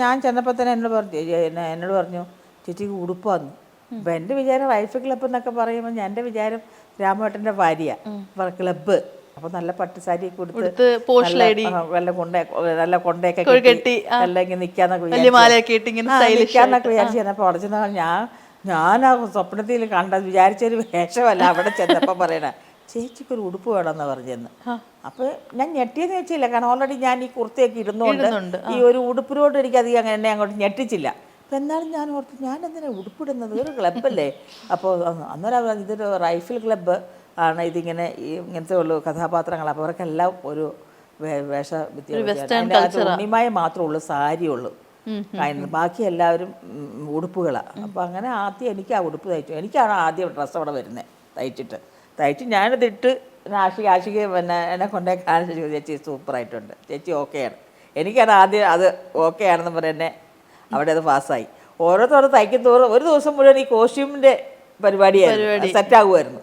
ഞാൻ ചെന്നപ്പോൾ തന്നെ എന്നോട് പറഞ്ഞു "ഏ, എന്നെ- എന്നോട് പറഞ്ഞു ചേച്ചിക്ക് ഉടുപ്പാന്ന്. അപ്പം എന്റെ വിചാരം വൈഫ് ക്ലബ്ബ് എന്നൊക്കെ പറയുമ്പോൾ എന്റെ വിചാരം രാമേട്ടന്റെ ഭാര്യ ക്ലബ്ബ് അപ്പോൾ നല്ല പട്ടുസാരി സാരി കൊടുത്ത് നല്ല- കൊണ്ടേ നല്ല കൊണ്ട കൊണ്ടയൊക്കെ കെട്ടി നല്ല ഇങ്ങനെ നിൽക്കാന്നൊക്കെ വിചാരിച്ചു. ചെന്നപ്പോ ഇട്ട് ഇങ്ങനെ നിൽക്കാന്നൊക്കെ വിചാരിച്ചു ചെന്നപ്പോൾ അവിടെ ഞാൻ ഞാൻ ആ സ്വപ്നത്തിൽ കണ്ടത് വിചാരിച്ചൊരു വേഷമല്ല അവിടെ ചെന്നപ്പോൾ പറയണ. ചേച്ചിക്ക് ഒരു ഉടുപ്പ് വേണമെന്ന് പറഞ്ഞെന്ന് അപ്പോൾ ഞാൻ ഞെട്ടിയെന്ന് വെച്ചില്ല. കാരണം ഓൾറെഡി ഞാൻ ഈ കുർത്തയൊക്കെ ഇരുന്നുകൊണ്ട് ഈ ഒരു ഉടുപ്പിനോട് എനിക്ക് അധികം അങ്ങനെ എന്നെ അങ്ങോട്ട് ഞെട്ടിച്ചില്ല. അപ്പം എന്നാലും ഞാൻ ഓർത്തു ഞാൻ എന്തിനാ ഉടുപ്പിടുന്നത്? ഒരു ക്ലബ്ബല്ലേ അപ്പോൾ അന്നേരം ഇതൊരു റൈഫിൾ ക്ലബ്ബ് ആണ്. ഇതിങ്ങനെ ഈ ഇങ്ങനത്തെ ഉള്ള കഥാപാത്രങ്ങൾ. അപ്പോൾ അവർക്കെല്ലാം ഒരു വേഷ ഉണ്ണിമായ മാത്രമേ ഉള്ളൂ സാരിയുള്ളൂ അതിന് ബാക്കി എല്ലാവരും ഉടുപ്പുകളാണ് അപ്പോൾ അങ്ങനെ ആദ്യം എനിക്ക് ആ ഉടുപ്പ് തയ്ച്ചു. എനിക്കാണ് ആദ്യം ഡ്രസ്സ് അവിടെ വരുന്നത് തയ്ച്ചിട്ട്. തയ്ച്ച് ഞാനത് ഇട്ട് ആഷിക ആഷിക പിന്നെ എന്നെ കൊണ്ടേ കാണിച്ചു ചോദിച്ചു ചേച്ചി സൂപ്പറായിട്ടുണ്ട് ചേച്ചി ഓക്കെയാണ് എനിക്കത് ആദ്യം അത് ഓക്കെ ആണെന്ന് പറഞ്ഞ് എന്നെ അവിടെ അത് പാസ്സായി ഓരോരുത്തർ തയ്ക്കും തോറും ഒരു ദിവസം മുഴുവൻ ഈ കോസ്റ്റ്യൂമിന്റെ പരിപാടിയായിരുന്നു സെറ്റ് ആകുമായിരുന്നു